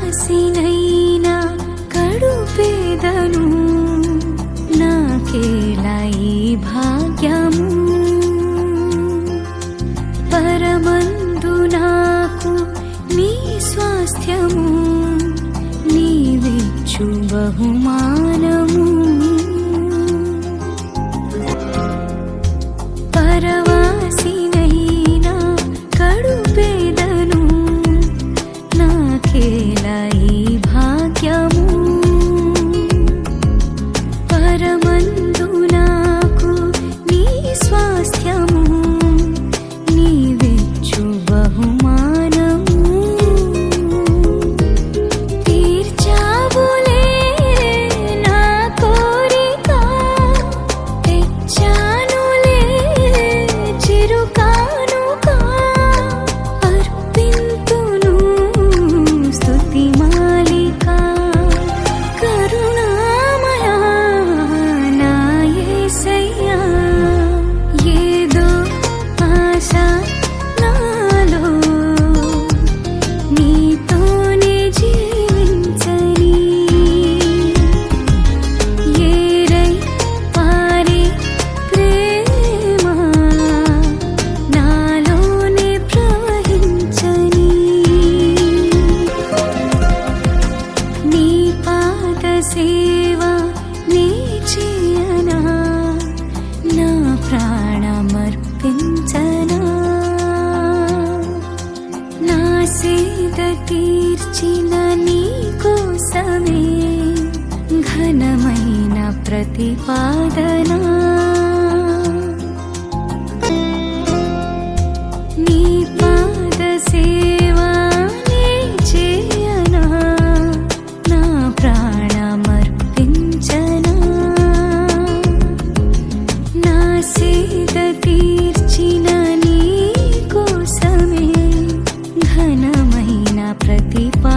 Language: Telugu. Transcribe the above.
పరవాసినైనా కడు పేదను నాకేలా ఈ భాగ్యము పరమందు నాకు నీ స్వాస్థ్యము నీవిచ్చు బహుమా సేవా నీ చేయనా? నా ప్రాణమర్పించనా? నా సేద తీర్చిన నీ కోసమే ఘనమైన ప్రతిపాదనా? చేత తీర్చిన నీ కోసమే ఘనమైన ప్రతిపా